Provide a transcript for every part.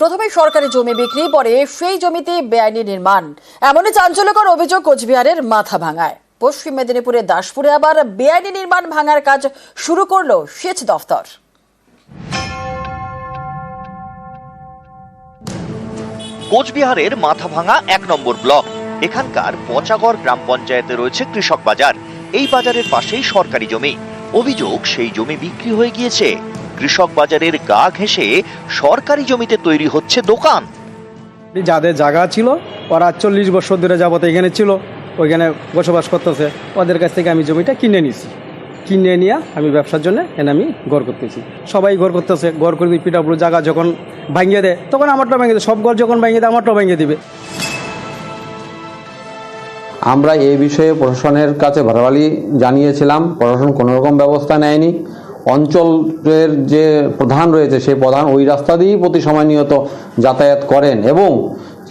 প্রথমে সরকারি জমি বিক্রি, পরে সেই জমিতে বেআইনি নির্মাণ। এমনই চাঞ্চল্যকর অভিযোগ কোচবিহারের মাথা ভাঙায় পশ্চিম মেদিনীপুরের দাসপুরে আবার বেআইনি নির্মাণ ভাঙার কাজ শুরু করল সেচ দফতর। কোচবিহারের মাথাভাঙা এক নম্বর ব্লক। এখানকার পচাগড় গ্রাম পঞ্চায়েতে রয়েছে কৃষক বাজার। এই বাজারের পাশেই সরকারি জমি। অভিযোগ, সেই জমি বিক্রি হয়ে গিয়েছে। কৃষক বাজারের গা ঘেঁষে সরকারি জমিতে তৈরি হচ্ছে দোকান। যাদের জায়গা ছিল ওরা চল্লিশ বছর ধরে যাবত এখানে ছিল ওইখানে বসবাস করতেছে। ওদের কাছ থেকে আমি জমিটা কিনে নিছি। কিনে নিয়ে আমি ব্যবসার জন্য এনে আমি ঘর করতেছি। সবাই ঘর করতেছে ঘর করে দিয়ে পিঠাপুর জায়গা যখন ভাঙিয়ে দেয় তখন আমারটা ভেঙে দেয়। সব ঘর যখন ভাঙিয়ে দেয় আমারটাও ভেঙে দিবে। আমরা এই বিষয়ে প্রশাসনের কাছে ভারবালি জানিয়েছিলাম প্রশাসন কোনোরকম ব্যবস্থা নেয়নি। অঞ্চলের যে প্রধান রয়েছে, সেই প্রধান ওই রাস্তা দিয়েই প্রতি সময় নিয়ত যাতায়াত করেন এবং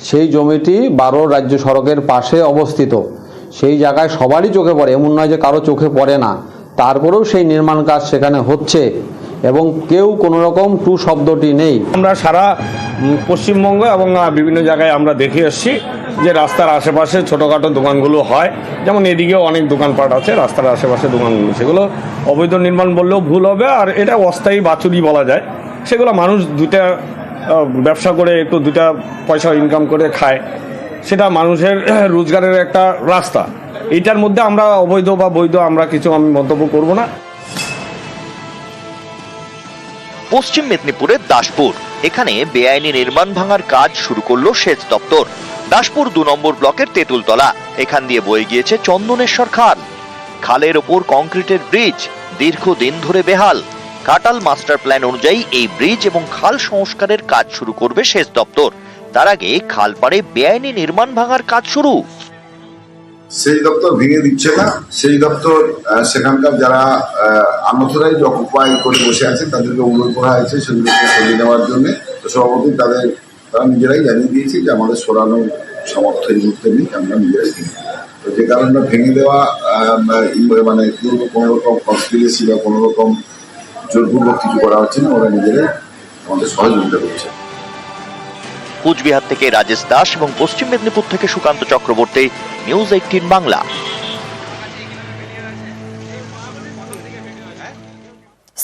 সেই জমিটি বারো রাজ্য সড়কের পাশে অবস্থিত। সেই জায়গায় সবারই চোখে পড়ে, এমন নয় যে কারও চোখে পড়ে না। তারপরেও সেই নির্মাণ কাজ সেখানে হচ্ছে এবং কেউ কোনো রকম টু শব্দটি নেই। আমরা সারা পশ্চিমবঙ্গ এবং বিভিন্ন জায়গায় আমরা দেখে এসেছি। যে রাস্তার আশেপাশে ছোটোখাটো দোকানগুলো হয়, যেমন এদিকেও অনেক দোকানপাট আছে, রাস্তার আশেপাশে দোকানগুলো সেগুলো অবৈধ নির্মাণ বললেও ভুল হবে, আর এটা অস্থায়ী বাছুরি বলা যায়। সেগুলো মানুষ দুটা ব্যবসা করে একটু দুটা পয়সা ইনকাম করে খায়। সেটা মানুষের রোজগারের একটা রাস্তা। এইটার মধ্যে আমরা অবৈধ বা বৈধ আমরা কিছু আমি মন্তব্য করব না। পশ্চিম মেদিনীপুরের দাসপুর। এখানে বেআইনি নির্মাণ ভাঙার কাজ শুরু করল সেচ দপ্তর। দাসপুর দু নম্বর ব্লকের তেঁতুলতলা। এখান দিয়ে বয়ে গিয়েছে চন্দনেশ্বর খাল। খালের ওপর কংক্রিটের ব্রিজ, দীর্ঘদিন ধরে বেহাল। কাটাল মাস্টার প্ল্যান অনুযায়ী এই ব্রিজ এবং খাল সংস্কারের কাজ শুরু করবে সেচ দপ্তর। তার আগে খাল পাড়ে বেআইনি নির্মাণ ভাঙার কাজ শুরু। সেই দপ্তর ভেঙে দিচ্ছে না। সেই দপ্তর সেখানকার যারা আনঅথরাইজ অকুপাই করে বসে আছেন তাদেরকে অনুরোধ করা হয়েছে সেগুলোকে সরিয়ে নেওয়ার জন্য। সভাপতি তাদের তারা নিজেরাই জানিয়ে দিয়েছে যে আমাদের সরানোর সামর্থ্য এই মুহূর্তে নেই, আমরা নিজেরাই দেবো। তো যে কারণে ভেঙে দেওয়া মানে কোনো কোনো রকম কনস্পিরেসি বা কোনো রকম জোরপূর্বক কিছু করা হচ্ছে না, ওরা নিজেরাই আমাদের সহযোগিতা করছে কুচবিহার থেকে রাজেশ দাস এবং পশ্চিম মেদিনীপুর থেকে Sukanta Chakraborty, news eighteen Bangla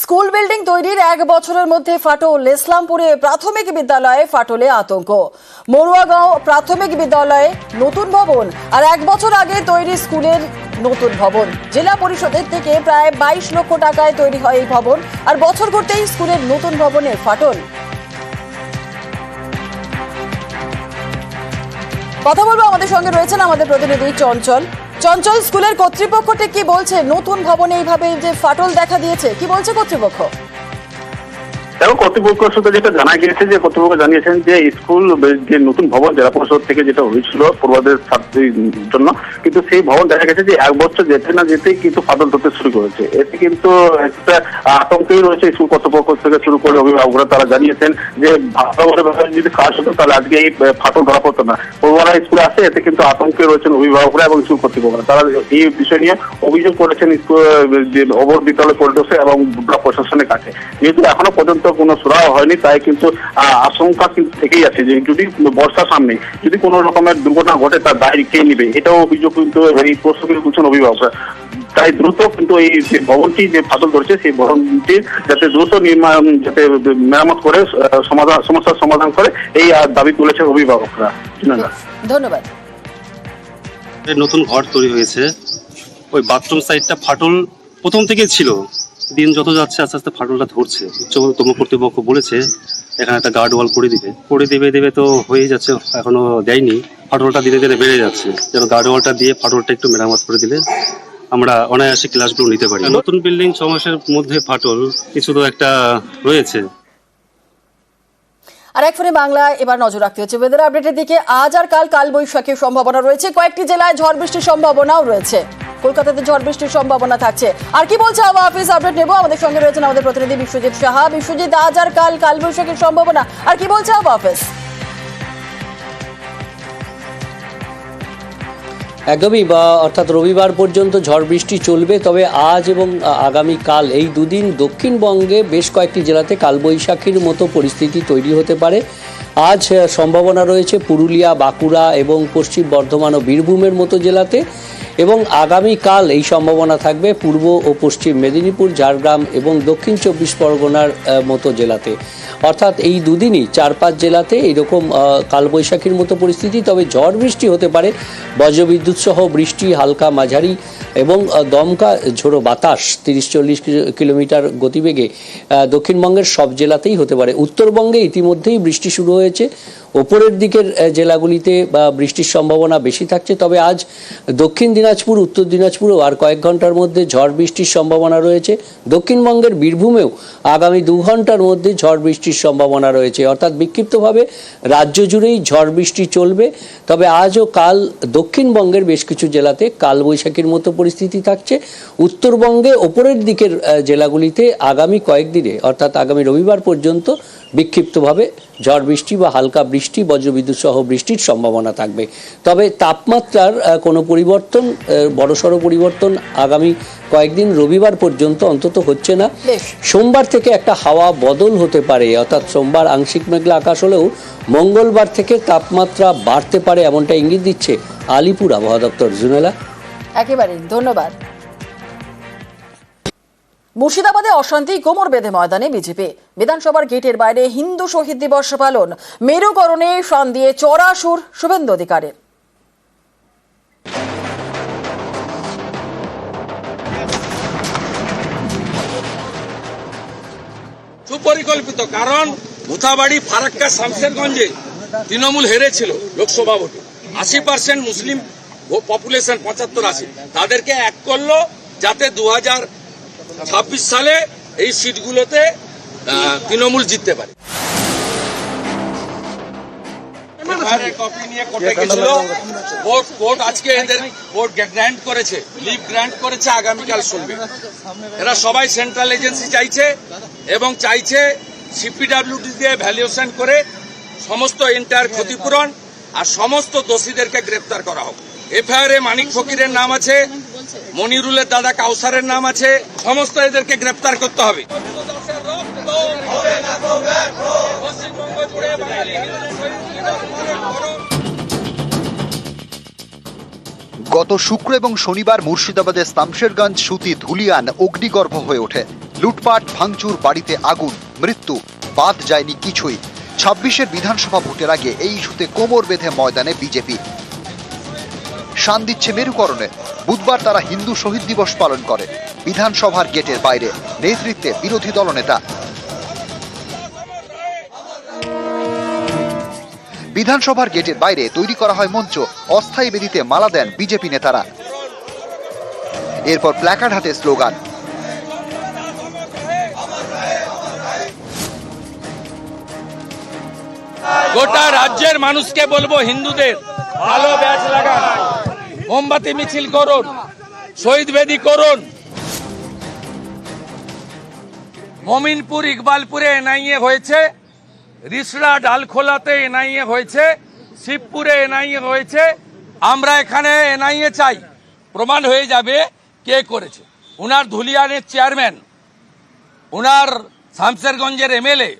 school building তৈরির এক বছরের মধ্যে ফাটল। ইসলামপুরে প্রাথমিক বিদ্যালয়ে ফাটলে আতঙ্ক। মরুয়াগাঁও প্রাথমিক বিদ্যালয়ে নতুন ভবন আর এক বছর আগে তৈরি স্কুলের নতুন ভবন। জেলা পরিষদের থেকে প্রায় বাইশ লক্ষ টাকায় তৈরি হয় এই ভবন আর বছর ঘুরতেই স্কুলের নতুন ভবনে ফাটল। কথা বলব আমাদের সঙ্গে রয়েছেন আমাদের প্রতিনিধি চঞ্চল। চঞ্চল স্কুলের কর্তৃপক্ষ ঠিক কি বলছে? নতুন ভবনে এইভাবে যে ফাটল দেখা দিয়েছে, কি বলছে কর্তৃপক্ষ? এবং কর্তৃপক্ষ সূত্রে যেটা জানা গিয়েছে যে কর্তৃপক্ষ জানিয়েছেন যে স্কুল যে নতুন ভবন, জেলা পরিষদ থেকে যেটা হয়েছিল পূর্বাদের ছাত্রীর জন্য, কিন্তু সেই ভবন দেখা গেছে যে এক বছর যেতে না যেতেই কিন্তু ফাটল ধরতে শুরু করেছে। এতে কিন্তু একটা আতঙ্কেই রয়েছে স্কুল কর্তৃপক্ষ থেকে শুরু করে অভিভাবকরা। তারা জানিয়েছেন যে ভালোভাবে যদি কাজ হতো তাহলে আজকে এই ফাটল ধরা পড়তো না। পড়ুয়ারা স্কুলে আসে, এতে কিন্তু আতঙ্কে রয়েছেন অভিভাবকরা এবং স্কুল কর্তৃপক্ষরা তারা এই বিষয় নিয়ে অভিযোগ করেছেন স্কুল যে অবর বিদ্যালয় পরিদর্শক এবং ব্লক প্রশাসনের কাছে। যেহেতু এখনও পর্যন্ত কোনো সুরাহ হয়নি তাই কিন্তু আশঙ্কা কিন্তু থেকেই আছে যে যদি বর্ষার সামনে যদি কোনো রকমের দুর্ঘটনা ঘটে তার দায় কে নিবে? এটাও অভিযোগ কিন্তু এই প্রশ্ন কিন্তু তুলছেন অভিভাবকরা তাই দ্রুত কিন্তু এই যে ভবনটি যে ফাটল ধরছে সেই ভবনটি যাতে দ্রুত নির্মাণ যাতে মেরামত করে সমাধান সমস্যার সমাধান করে এই দাবি তুলেছে অভিভাবকরা। ধন্যবাদ। নতুন ঘর তৈরি হয়েছে। ওই বাথরুম সাইডটা ফাটল প্রথম থেকেই ছিল। দিন যত যাচ্ছে, আস্তে আস্তে ফাটলটা ধরছে। উচ্চতম কর্তৃপক্ষ বলেছে, এখানে একটা গার্ড ওয়াল করে দিবে। করে দেবে দেবে তো হয়ে যাচ্ছে, এখনও দেয়নি। ফাটলটা ধীরে ধীরে বেড়ে যাচ্ছে। যেন গার্ড ওয়ালটা দিয়ে ফাটলটা একটু মেরামত করে দিলে আমরা অনায়াসে ক্লাসগুলো নিতে পারি। নতুন বিল্ডিং ছ মাসের মধ্যে ফাটল, কিছু তো একটা রয়েছে। আর এক ফোনে বাংলা এবার নজর রাখতে হচ্ছে ওয়েদার আপডেটের দিকে। আজ আর কাল কাল সম্ভাবনা রয়েছে। কয়েকটি জেলায় ঝড় বৃষ্টির সম্ভাবনাও রয়েছে। কলকাতাতে ঝড় বৃষ্টির সম্ভাবনা থাকছে। আর কি বলছে আবহাওয়া অফিস আপডেট নেব। আমাদের সঙ্গে রয়েছেন আমাদের প্রতিনিধি বিশ্বজিৎ সাহা। বিশ্বজিৎ আজ আর কাল কাল বৈশাখীর সম্ভাবনা। আর কি বলছে আবহাওয়া অফিস একদমই বা অর্থাৎ রবিবার পর্যন্ত ঝড় বৃষ্টি চলবে তবে আজ এবং আ, আগামীকাল এই দুদিন দক্ষিণবঙ্গে বেশ কয়েকটি জেলাতে কালবৈশাখীর মতো পরিস্থিতি তৈরি হতে পারে। আজ সম্ভাবনা রয়েছে পুরুলিয়া বাঁকুড়া এবং পশ্চিম বর্ধমান ও বীরভূমের মতো জেলাতে। এবং আগামীকাল এই সম্ভাবনা থাকবে পূর্ব ও পশ্চিম মেদিনীপুর, ঝাড়গ্রাম এবং দক্ষিণ চব্বিশ পরগনার মতো জেলাতে। অর্থাৎ এই দুদিনই চার পাঁচ জেলাতে এরকম কালবৈশাখীর মতো পরিস্থিতি, তবে ঝড় বৃষ্টি হতে পারে। বজ্রবিদ্যুৎ সহ বৃষ্টি, হালকা মাঝারি এবং দমকা ঝোড়ো বাতাস তিরিশ চল্লিশ কিলোমিটার গতিবেগে দক্ষিণবঙ্গের সব জেলাতেই হতে পারে। উত্তরবঙ্গে ইতিমধ্যেই বৃষ্টি শুরু হয়েছে। ওপরের দিকের জেলাগুলিতে বা বৃষ্টির সম্ভাবনা বেশি থাকছে, তবে আজ দক্ষিণ দিনাজপুর, উত্তর দিনাজপুরেও আর কয়েক ঘণ্টার মধ্যে ঝড় বৃষ্টির সম্ভাবনা রয়েছে। দক্ষিণবঙ্গের বীরভূমেও আগামী দু ঘণ্টার মধ্যে ঝড় বৃষ্টির সম্ভাবনা রয়েছে। অর্থাৎ বিক্ষিপ্তভাবে রাজ্য জুড়েই ঝড় বৃষ্টি চলবে, তবে আজ ও কাল দক্ষিণবঙ্গের বেশ কিছু জেলাতে কালবৈশাখীর মতো পরিস্থিতি থাকছে। উত্তরবঙ্গে ওপরের দিকের জেলাগুলিতে আগামী কয়েকদিনে, অর্থাৎ আগামী রবিবার পর্যন্ত বিক্ষিপ্তভাবে ঝড় বৃষ্টি বা হালকা বৃষ্টি বজ্রবিদ্যুৎ সহ বৃষ্টির সম্ভাবনা থাকবে। তবে তাপমাত্রার কোনো পরিবর্তন বড়সড় পরিবর্তন আগামী কয়েকদিন রবিবার পর্যন্ত অন্তত হচ্ছে না। সোমবার থেকে একটা হাওয়া বদল হতে পারে অর্থাৎ সোমবার আংশিক মেঘলা আকাশ হলেও মঙ্গলবার থেকে তাপমাত্রা বাড়তে পারে এমনটা ইঙ্গিত দিচ্ছে আলিপুর আবহাওয়া দপ্তর। জুনেলা। একেবারেই ধন্যবাদ। মুর্শিদাবাদে অশান্তি, কোমর বেঁধে ময়দানে বিজেপি। বিধানসভার গেটের বাইরে হিন্দু শহীদ দিবস পালন। মেরুকরণে শান দিয়ে চড়া সুর শুভেন্দু অধিকারের। সুপরিকল্পিত কারণ, মুথাবাড়ি, ফারাক্কা, শামশেরগঞ্জে তৃণমূল হেরেছিল লোকসভা ভোটে। আশি পার্সেন্ট মুসলিম পপুলেশন পঁচাত্তর আশি। তাদেরকে এক করল যাতে দু হাজার ছাব্বিশ সালে এই সিটগুলোতে তৃণমূল জিততে পারে। এরা সবাই সেন্ট্রাল এজেন্সি চাইছে এবং চাইছে দিয়ে করে সমস্ত এন্টায়ার ক্ষতিপূরণ আর সমস্ত দোষীদেরকে গ্রেপ্তার করা হোক। এফআইআর এ মানিক ফকিরের নাম আছে মনিরুলের দাদা কাউসারের নাম আছে সমস্ত এদেরকে গ্রেপ্তার করতে হবে। গত শুক্র এবং শনিবার মুর্শিদাবাদের শামশেরগঞ্জ সুতি ধুলিয়ান অগ্নিগর্ভ হয়ে ওঠে। লুটপাট ভাঙচুর বাড়িতে আগুন মৃত্যু বাদ যায়নি কিছুই। ছাব্বিশের বিধানসভা ভোটের আগে এই ইস্যুতে কোমর বেঁধে ময়দানে বিজেপি। শান দিচ্ছে মেরুকরণে। বুধবার তারা হিন্দু শহীদ দিবস পালন করে, বিধানসভার গেটের বাইরে, নেতৃত্বে বিরোধী দলনেতা। বিধানসভার গেটের বাইরে তৈরি করা হয় মঞ্চ, অস্থায়ী বেদিতে মালা দেন বিজেপি নেতারা। এরপর প্ল্যাকার্ড হাতে স্লোগান, গোটা রাজ্যের মানুষকে বলব হিন্দুদের, ভালো ব্যাচ লাগান। মোমবাতি মিছিল করুন, শহীদ বেদি করুন। মমিনপুর ইকবালপুরে এনআইএ হয়েছে, রিসড়া ডালখোলাতে এনআইএ হয়েছে, শিবপুরে এনআইএ হয়েছে। আমরা এখানে এনআইএ চাই। প্রমাণ হয়ে যাবে কে করেছে। উনার ধুলিয়ানের চেয়ারম্যান, উনার শামশেরগঞ্জের এমএলএ,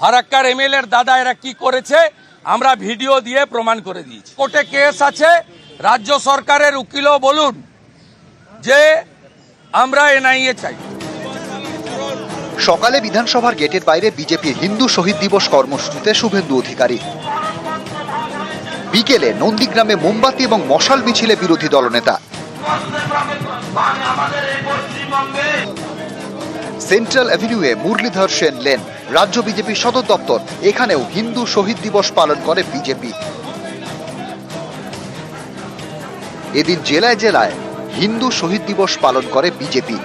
ফারাক্কার এমএলএর দাদা এরা কি করেছে, আমরা ভিডিও দিয়ে প্রমাণ করে দিয়েছি। কোর্টে কেস আছে রাজ্য সরকারের উকিলও বলুন যে আমরা এনআইএ চাই। সকালে বিধানসভার গেটের বাইরে বিজেপির হিন্দু শহীদ দিবস কর্মসূচিতে শুভেন্দু অধিকারী। বিকেলে নন্দীগ্রামে মোমবাতি এবং মশাল মিছিলে বিরোধী দলনেতা। সেন্ট্রাল অ্যাভিনিউয়ে মুরলীধর সেন লেন, রাজ্য বিজেপি সদর দপ্তর, এখানেও হিন্দু শহীদ দিবস পালন করে বিজেপি। এদিন জেলায় জেলায় হিন্দু শহীদ দিবস পালন করে বিজেপি।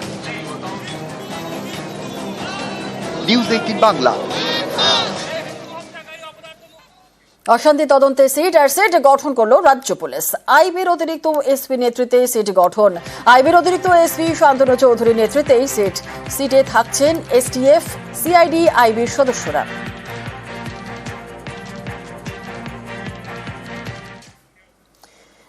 News eighteen Bangla. অশান্তি তদন্তে সিট আর সিট গঠন করল রাজ্য পুলিশ। আইবির অতিরিক্ত এসপি নেতৃত্বে সিট গঠন। আইবির অতিরিক্ত এসপি শান্তনু চৌধুরীর নেতৃত্বে এই সিট। সিটে থাকছেন এসটিএফ, সিআইডি, আইবির সদস্যরা।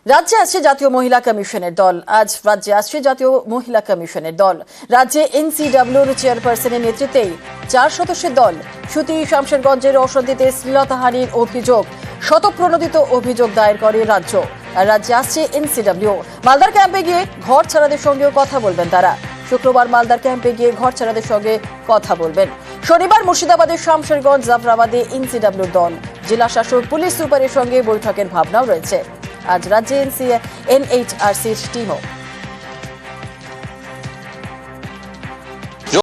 রাজ্যে আসছে জাতীয় মহিলা কমিশনের দল। আজ রাজ্যে আসছে জাতীয় মহিলা কমিশনের দল। রাজ্যে এনসিডব্লিউর চেয়ারপারসনের নেতৃত্বেই চার সদস্যের দল। সুতি শামশেরগঞ্জের অসন্ধিতে শ্লীলতাহানির অভিযোগ। শতপ্রণোদিত অভিযোগ দায়ের করে রাজ্য। আর রাজ্যে আসছে এনসিডব্লিউ। মালদার ক্যাম্পে গিয়ে ঘর ছাড়াদের সঙ্গেও কথা বলবেন তারা। শুক্রবার মালদার ক্যাম্পে গিয়ে ঘর ছাড়াদের সঙ্গে কথা বলবেন। শনিবার মুর্শিদাবাদের শামশেরগঞ্জ জাফরাবাদে এনসিডব্লিউর দল। জেলা শাসক, পুলিশ সুপারের সঙ্গে বৈঠকের ভাবনাও রয়েছে। আজ রাজ্যে এনসিএ এনএইচআরসির টিমও।